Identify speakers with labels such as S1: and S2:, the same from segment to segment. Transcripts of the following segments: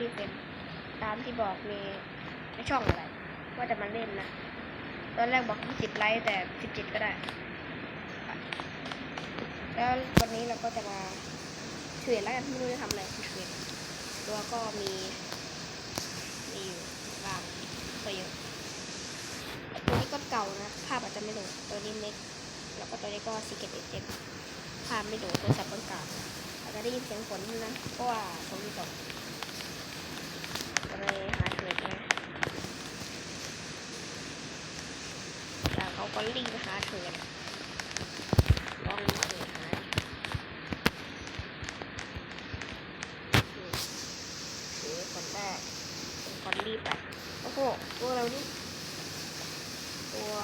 S1: รีเฟนตามที่บอกในในช่องอะไร ว่าจะมาเล่นนะ ตอนแรกบอก20ไลค์แต่17ก็ได้ แล้ววันนี้เราก็จะมาเทรดแล้วกันไม่รู้จะทำอะไรคือเทรดตัวก็มี มีอยู่บางก็เยอะตัวนี้ก็เก่านะ ภาพอาจจะไม่โดดตัวนี้เม็กแล้วก็ตัวนี้ก็ซีเกตเอ็กภาพไม่โดดตัวสับต้นกลาอาจจะได้ยินเสียงฝนนะเพราะว่าฝนตก เลยหาเทรดนะแต่เขาก็รีบหาเทรดลองเทรดหาหรือคนแรกเป็นคนรีบไปโอ้โหตัวเรานี่ตัว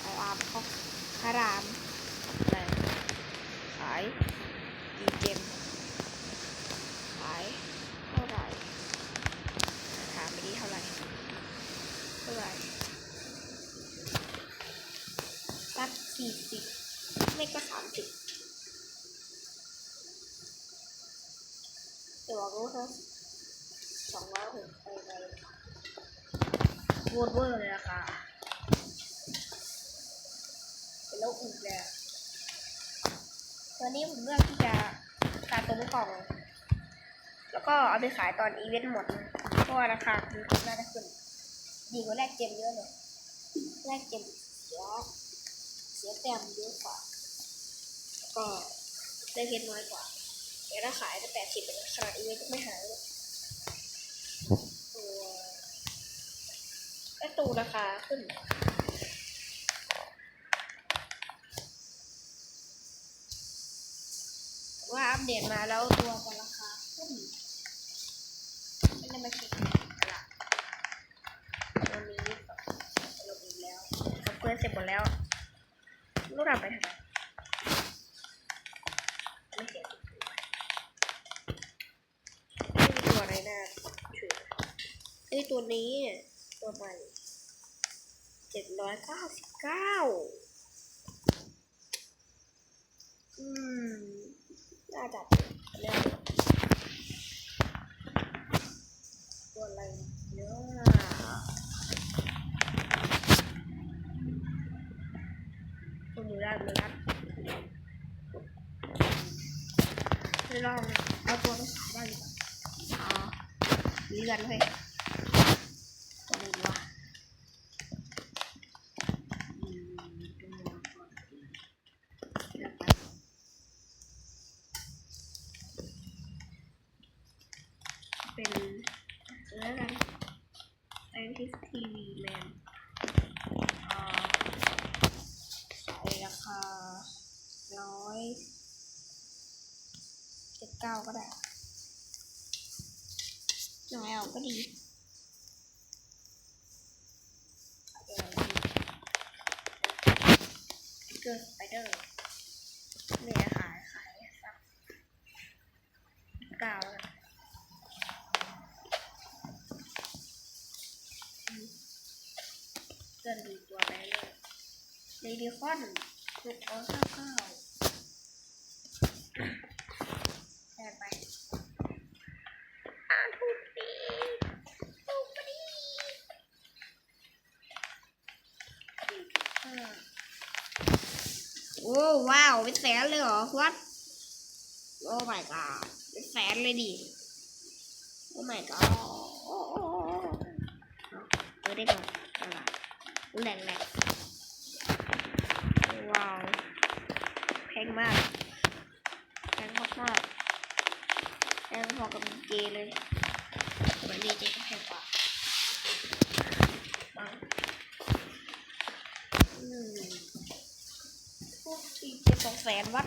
S1: ไออาร์เขาคารามอะไรขายดีเจมขายเท่าไหร่ถามไปดีเท่าไหร่เท่าไหร่สักสี่สิบ ไม่ก็สามสิบแต่ว่ารู้เท่าสองร้อยหกไปไปโวดเวอร์เลยราคาเป็นโรคอื่นเลยอะตัวนี้ผมเลือกที่จะการตัวไม่กล่อง แล้วก็เอาไปขายตอนอีเวนต์หมดนะเพราะว่าราคาคือน่าจะขึ้น ดีกว่าแลกเกมเยอะเลยแลกเกมเสียเสียแต้มเยอะกว่าแล้ว ก็ได้เพชรน้อยกว่าแต่ถ้าขายได้แปดสิบเป็นาดอีเวนต์ก็ไม่หายเลยตัวก็ตูราคาขึ้นว่าอัปเดตมาแล้วตัวก็ราคาขึ้นไม่ได้มาเช็คตลาดตอนนี้ลงอีกแล้วกับเพื่อนเสร็จหมดแล้วลูกเราไปทำไมเสียไม่มีตัวอะไรน่าถือไอ้ยตัวนี้ตัวใหม่เจ็ดร้อยเก้าสิบเก้าอืมน่าจะเรื่องตัวอะไรเยอะอะตัวมือด้านมือด้านไม่ลองเอาตัวไปขายได้ดีกว่าอ๋อเลื่อนเฮ้ยตัวนี้ดีวะอืมตัวก่อนเลือกไป เป็นแล้วกัน Scientist TV Man เอ่อขายราคาร้อยเจ็ดเก้าก็ได้หน่อยเอาก็ดีขายอะไรดีเกิร์สไปเดอร์เนี่ยขายขายสักเก้าแล้วกัน เกินดีตัวไปเลย เรดิคอนหกร้อยเก้าเก้าแทนไปอาทุบปีทุบปีโอ้ว้าว เป็นแสนเลยเหรอวัดโอ้ my god เป็นแสนเลยดิ โอ้ my god โอ้โอ้โอ้เออได้ก่อนอะไรแหลกแหลก ว้าวแพงมากแพงมากมากๆแพงพอกับเจเลยเหมือนดีเจก็แพงกว่าบ้างอืมพวกดีเจสองแสนวัด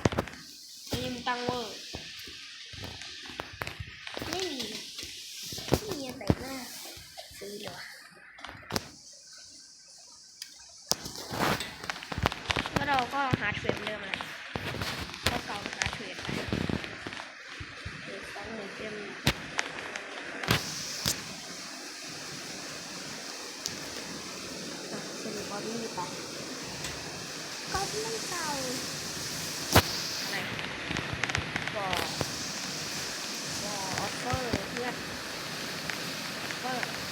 S1: มีมตังเวอร์ ปะก๊อปมันเก่าอะไรบอบอออฟเฟอร์เพื่อนเฟอร์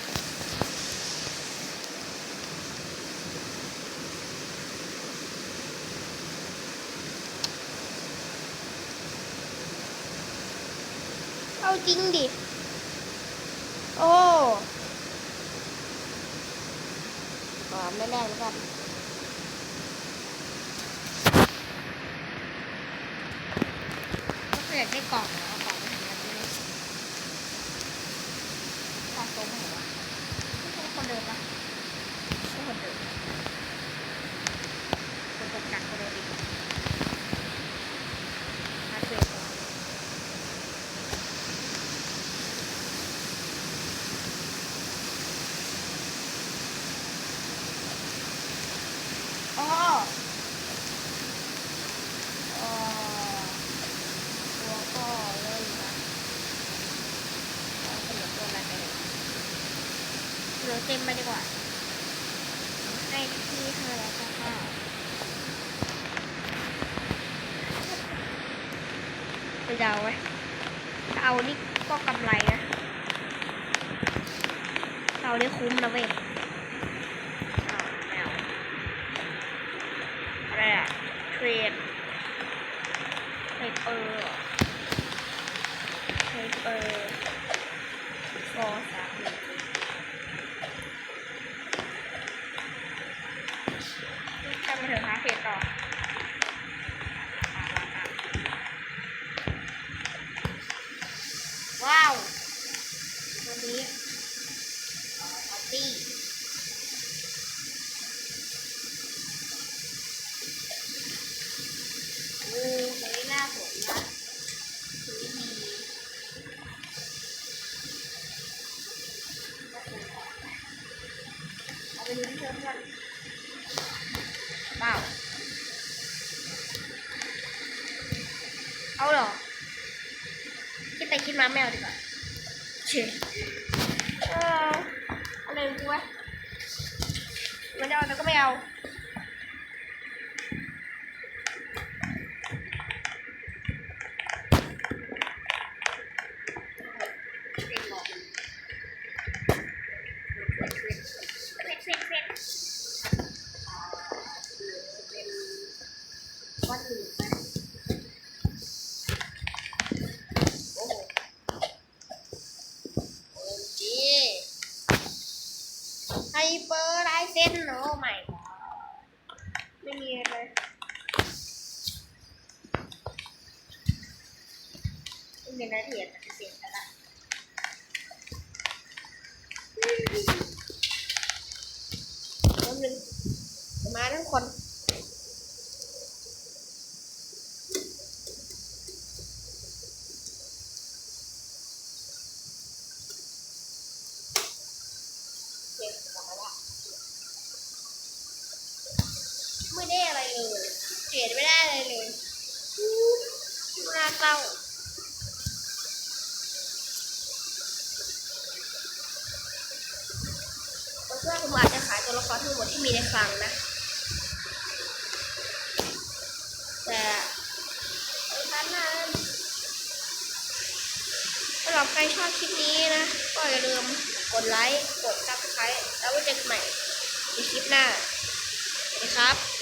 S1: าจริงดิ อ่าไม่แรกแล้วกันก็คืออยากได้กล่องแล้วเอากล่องมาทำอะไรไม่ได้ตาโซ่ไหนวะไม่ใช่คนเดิมปะไม่ใช่คนเดิมคนตกกักคนเดิมอีกมาเจอก่อนอ๋ออ๋อ ตัวก็เล่นนะเอาเสนอตัวอะไรไปเลย เต็มไปดีกว่า ให้ที่ห้าแล้วก็ห้าไปเดาไว้ถ้าเอานี่ก็กำไรนะเอานี่คุ้มนะเว้ยอ้าวเอาอะไรอะเทรดเทรดเออเทรดเออร์ฟอร์สามหนึ่งจำมาถึงหาเทรดต่อ ว้าวตัวนี้เอ่อออตตี้โอ้ตัวนี้น่าสนนะตัวนี้ดีเอาไปดูที่เชิญกันเปล่าเอาเหรอ คิดไปคิดมาไม่เอาดีกว่าเฉยเอออะไรของกูวะมันจะเอาแต่ก็ไม่เอาเล่นบอกเล็กเล็กเล็กอ่าเป็นวันหนึ่งนะโอ้โห โอ้จีไฮ เปอร์ไลเซนโอ้ไม่ไม่มีเลยไม่มีนาทีจะเสียงกันละน้ำหนึงมาทั้งคน เก็บกลับมาละ ไม่ได้อะไรเลยเกรดไม่ได้อะไรเลยน่าเศร้าเพื่อนผมอาจจะขายตัวละครทั้งหมดที่มีในคลังนะ แต่ท่านนั้นสำหรับใครชอบคลิปนี้นะ ก็อย่าลืมกดไลค์ กดซับสไครต์แล้วไว้เจอกันใหม่ในคลิปหน้าสวัสดีครับ